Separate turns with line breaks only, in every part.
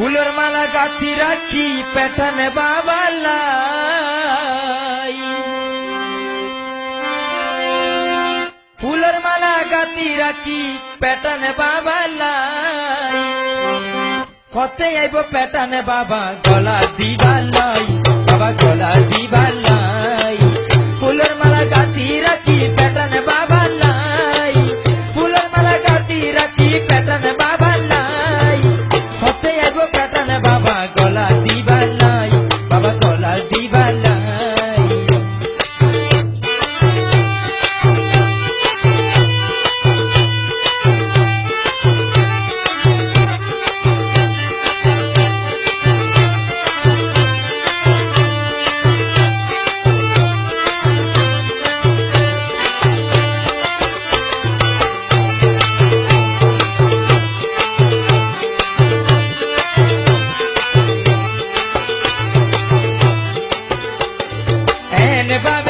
ফুলের মালা গাছি রাখি পেঠানে বাবা ফুলের মালা গাতি রাখি পেটানে বাবা কত আইব পেটানে বাবা, গলা দিবা লাই। viene para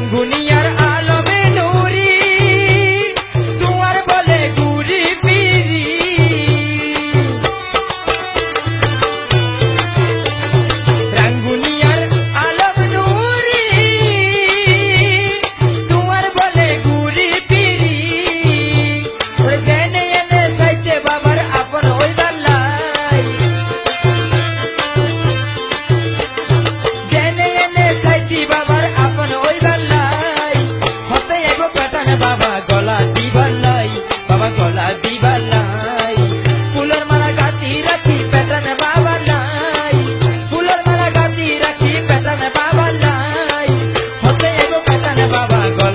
Sang Guniyar Alam.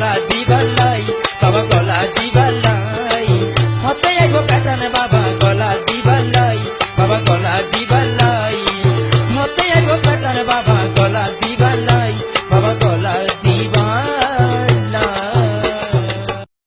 গলা দিবালাই বাবা গলা দিবালাই হতে আইব প্যাটান বাবা গলা দিবালাই বাবা গলা দিবালাই হতে আইব প্যাটান বাবা